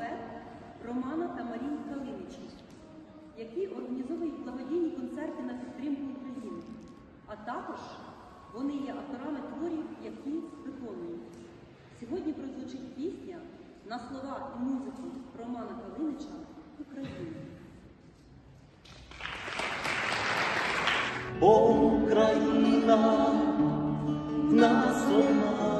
дует Романа та Марії Калиничі, які організовують благодійні концерти на підтримку України. А також вони є авторами творів, які виконують. Сьогодні прозвучить пісня на слова і музику Романа Калинича Україна. Бо Україна в нас одна.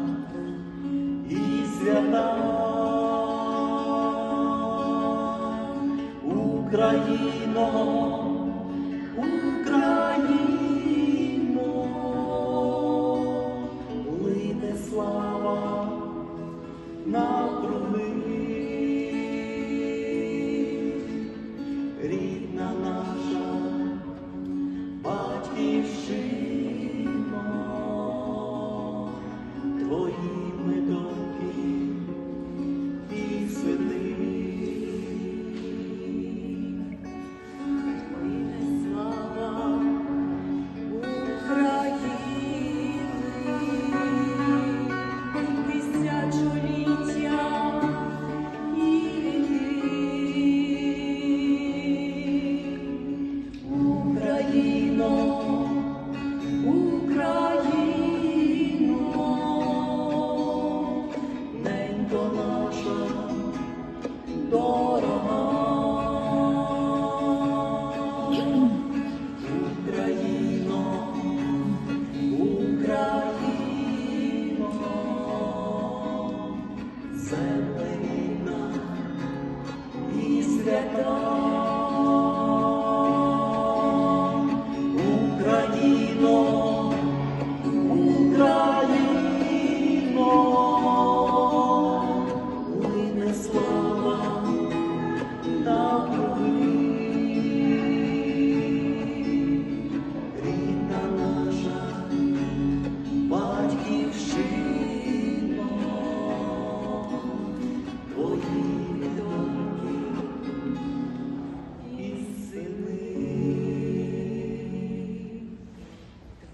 Україно, дорога. Україно, Україно, земле рідна і свята.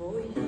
Oi.